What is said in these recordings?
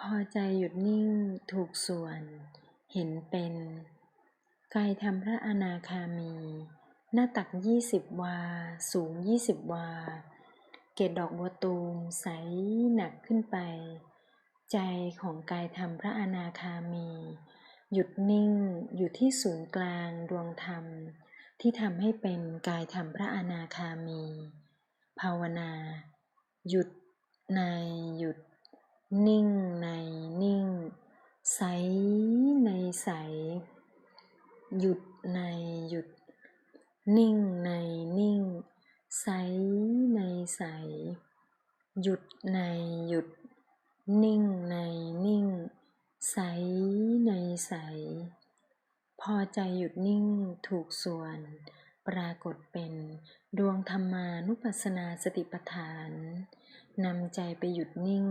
พอใจหยุดนิ่งถูกส่วน เห็นเป็นกายธรรมพระอนาคามี หน้าตักยี่สิบวา สูงยี่สิบวา เกศดอกบัวตูมใสหนักขึ้นไป ใจของกายธรรมพระอนาคามี หยุดนิ่งอยู่ที่ศูนย์กลางดวงธรรม ที่ทำให้เป็นกายธรรมพระอนาคามี ภาวนา หยุดในหยุด นิ่งในนิ่ง ใสในใส หยุดในหยุด นิ่งในนิ่ง ใสในใส หยุดในหยุด นิ่งในนิ่ง ใสในใส พอใจหยุดนิ่งถูกส่วน ปรากฏเป็นดวงธรรมานุปัสสนาสติปัฏฐานนำใจไปหยุดนิ่ง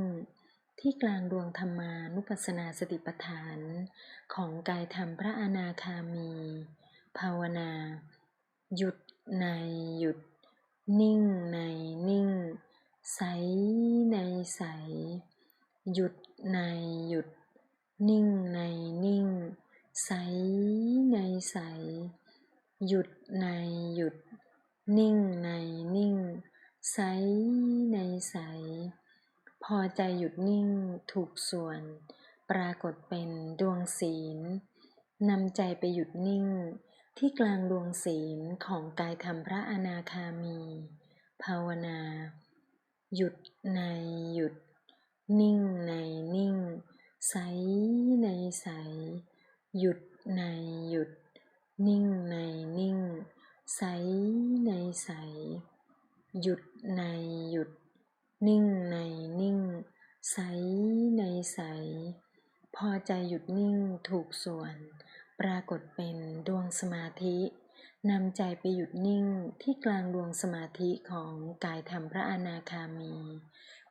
ที่กลางดวงธรรมานุปัสสนาสติปัฏฐาน ของกายธรรมพระอนาคามี ภาวนา หยุดในหยุด นิ่งในนิ่ง ใสในใส หยุดในหยุด นิ่งในนิ่ง ใสในใส หยุดในหยุด นิ่งในนิ่ง ใสในใส พอใจหยุดนิ่งถูกส่วน ปรากฏเป็นดวงศีลนำใจไปหยุดนิ่ง ที่กลางดวงศีลของกายธรรมพระอนาคามี ภาวนา หยุดในหยุด นิ่งในนิ่ง ใสในใส หยุดในหยุด นิ่งในนิ่ง ใสในใส หยุดในหยุด นิ่งในนิ่ง ใสในใส พอใจหยุดนิ่งถูกส่วน ปรากฏเป็นดวงสมาธินำใจไปหยุดนิ่งที่กลางดวงสมาธิของกายธรรมพระอนาคามี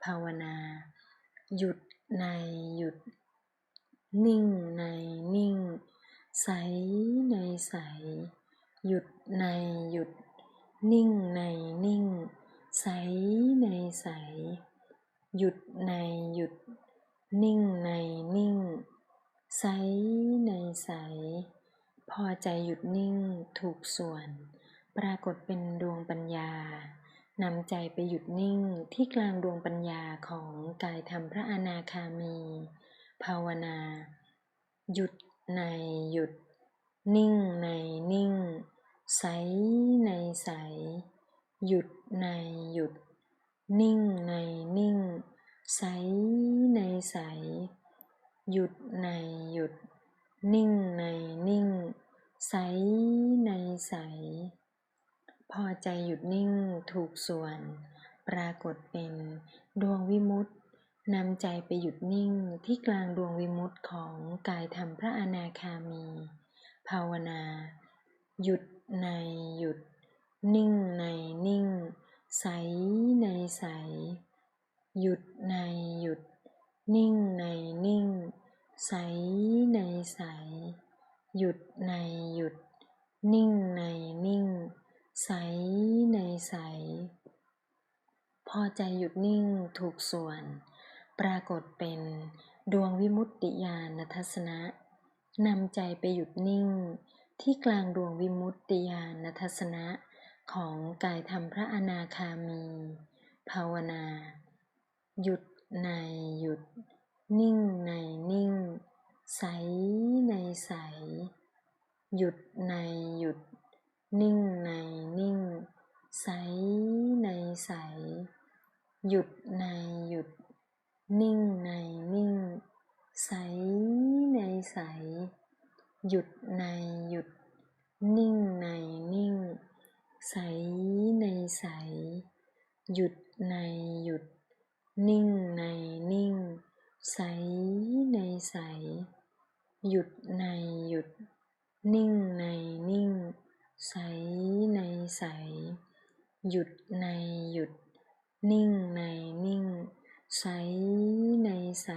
ภาวนา หยุดในหยุด นิ่งในนิ่ง ใสในใส หยุดในหยุด นิ่งในนิ่ง ใสในใส หยุดในหยุด นิ่งในนิ่ง ใสในใส พอใจหยุดนิ่งถูกส่วน ปรากฏเป็นดวงปัญญานำใจไปหยุดนิ่งที่กลางดวงปัญญาของกายธรรมพระอนาคามี ภาวนา หยุดในหยุด นิ่งในนิ่ง ใสในใส หยุดในหยุด นิ่งในนิ่ง ใสในใส หยุดในหยุด นิ่งในนิ่ง ใสในใส พอใจหยุดนิ่งถูกส่วน ปรากฏเป็นดวงวิมุตตินำใจไปหยุดนิ่งที่กลางดวงวิมุตติของกายธรรมพระอนาคามี ภาวนา หยุดในหยุด นิ่งในนิ่ง ใสในใส หยุดในหยุด นิ่งในนิ่ง ใสในใส หยุดในหยุด นิ่งในนิ่ง ใสในใส พอใจหยุดนิ่งถูกส่วน ปรากฏเป็นดวงวิมุตติญาณทัศนะนำใจไปหยุดนิ่ง ที่กลางดวงวิมุตติญาณทัศนะ ของกายธรรมพระอนาคามี ภาวนา หยุดในหยุด นิ่งในนิ่ง ใสในใส หยุดในหยุด นิ่งในนิ่ง ใสในใส หยุดในหยุด นิ่งในนิ่ง ใสในใส หยุดในหยุด นิ่งในนิ่ง ใสในใส หยุดในหยุด นิ่งในนิ่ง ใสในใส หยุดในหยุด นิ่งในนิ่ง ใสในใส หยุดในหยุด นิ่งในนิ่ง ใสในใส